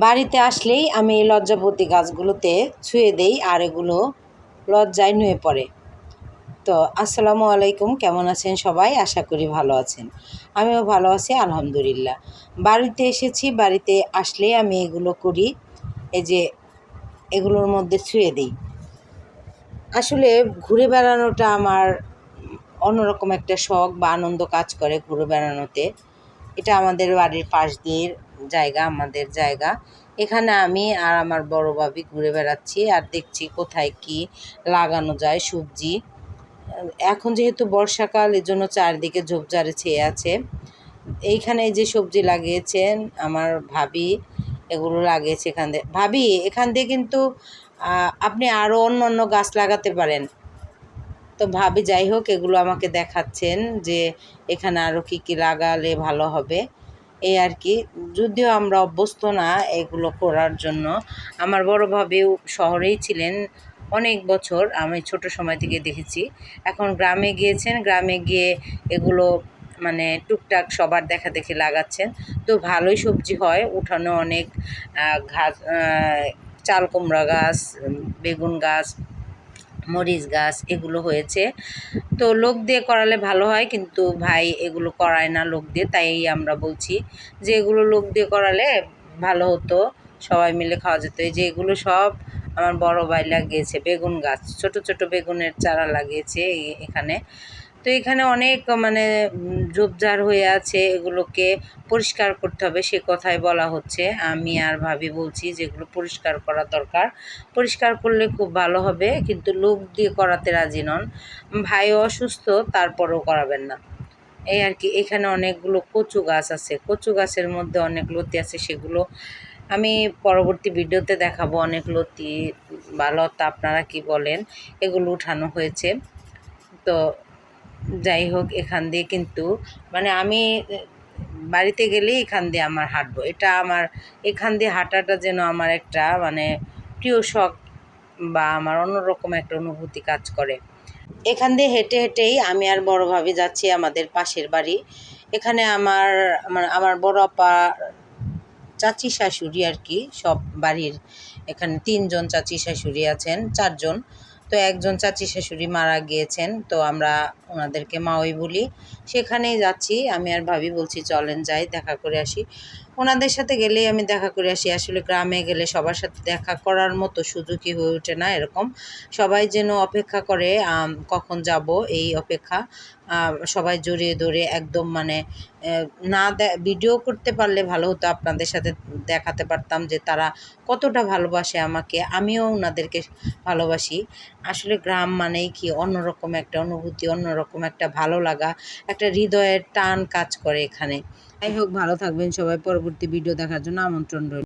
বাড়িতে আসলেই আমি এই লজ্জাপতি গাছগুলোতে ছুঁয়ে দেই আর এগুলো লজ্জায় নুয়ে পড়ে। তো, আসসালামু আলাইকুম, কেমন আছেন সবাই? আশা করি ভালো আছেন। আমিও ভালো আছি, আলহামদুলিল্লাহ। বাড়িতে এসেছি, বাড়িতে আসলেই আমি এগুলো করি, এই যে এগুলোর মধ্যে ছুঁয়ে দিই। আসলে ঘুরে বেড়ানোটা আমার অন্যরকম একটা শখ বা আনন্দ কাজ করে ঘুরে বেড়ানোতে। এটা আমাদের বাড়ির পাশ দিয়ে জায়গা, আমাদের জায়গা। এখানে আমি আর আমার বড় ভাবি ঘুরে বেড়াচ্ছি আর দেখছি কোথায় কি লাগানো যায় সবজি। এখন যেহেতু বর্ষাকাল এর জন্য চারদিকে ঝোপঝাড়ে ছেয়ে আছে। এইখানে যে সবজি লাগিয়েছেন আমার ভাবি, এগুলো লাগিয়েছে এখান দিয়ে। ভাবি, এখান দিয়ে কিন্তু আপনি আরও অন্য অন্য গাছ লাগাতে পারেন। তো ভাবি যাই হোক, এগুলো আমাকে দেখাচ্ছেন যে এখানে আরও কী কী লাগালে ভালো হবে। এই আর কি, যদিও আমরা অভ্যস্ত না এগুলো করার জন্য। আমার বড় শহরেই ছিলেন অনেক বছর, আমি ছোট সময় থেকে দেখেছি। এখন গ্রামে গিয়েছেন, গ্রামে গিয়ে এগুলো মানে টুকটাক সবার দেখা দেখি লাগাচ্ছেন। তো ভালোই সবজি হয়, উঠানো অনেক ঘাস চাল কুমড়া গাছ বেগুন গাছ মরিচ গাছ এগুলো হয়েছে। তো লোক দিয়ে করালে ভালো হয়, কিন্তু ভাই এগুলো করায় না লোক দিয়ে, তাই আমরা বলছি যে এগুলো লোক দিয়ে করালে ভালো হতো। সবাই মিলে খাওয়া যেত। এই যে এগুলো সব আমার বড় ভাই লাগিয়েছে বেগুন গাছ, ছোট ছোট বেগুনের চারা লাগিয়েছে এখানে। তো এখানে অনেক মানে ঝোপঝাড় হয়ে আছে, এগুলোকে পরিষ্কার করতে হবে সে কথাই বলা হচ্ছে। আমি আর ভাবি বলছি যেগুলো পরিষ্কার করা দরকার। পরিষ্কার করলে খুব ভালো হবে, কিন্তু লোক দিয়ে করাতে রাজি নন। ভাইও অসুস্থ, তারপরেও করাবেন না। এই আর কি, এখানে অনেকগুলো কচু গাছ আছে। কচু গাছের মধ্যে অনেক লতি আছে, সেগুলো আমি পরবর্তী ভিডিওতে দেখাবো অনেক লতি বা লতা, আপনারা কি বলেন, এগুলো উঠানো হয়েছে। তো যাই হোক, এখান দিয়ে কিন্তু মানে আমি বাড়িতে গেলেই এখান দিয়ে আমার হাঁটবো। এটা আমার, এখান দিয়ে হাঁটাটা যেন আমার একটা মানে প্রিয় শখ বা আমার অন্যরকম একটা অনুভূতি কাজ করে। এখান দিয়ে হেঁটে হেঁটেই আমি আর বড় ভাবি যাচ্ছি আমাদের পাশের বাড়ি। এখানে আমার আমার বড় আপা চাচি শাশুড়ি আর কি, সব বাড়ির এখানে তিনজন চাচি শাশুড়ি আছেন, চারজন। তো একজন চাচি শাশুড়ি মারা গিয়েছেন, তো আমরা ওনাদেরকে মাওই বলি। সেখানেই যাচ্ছি, আমি আর ভাবি বলছি, চলেন যাই, দেখা করে আসি। ওনাদের সাথে গেলেই আমি দেখা করে আসি। আসলে গ্রামে গেলে সবার সাথে দেখা করার মতো সুযোগই হয়ে ওঠে না এরকম। সবাই যেন অপেক্ষা করে কখন যাব এই অপেক্ষা সবাই জড়িয়ে ধরে একদম মানে না ভিডিও করতে পারলে ভালো হতো, আপনাদের সাথে দেখাতে পারতাম যে তারা কতটা ভালোবাসে আমাকে, আমিও ওনাদেরকে ভালোবাসি। আসলে গ্রাম মানেই কি অন্যরকম একটা অনুভূতি, অন্যরকম একটা ভালো লাগা, একটা হৃদয়ের টান কাজ করে এখানে। যাই হোক, ভালো থাকবেন সবাই পরবর্তী ভিডিও দেখার জন্য আমন্ত্রণ রইল।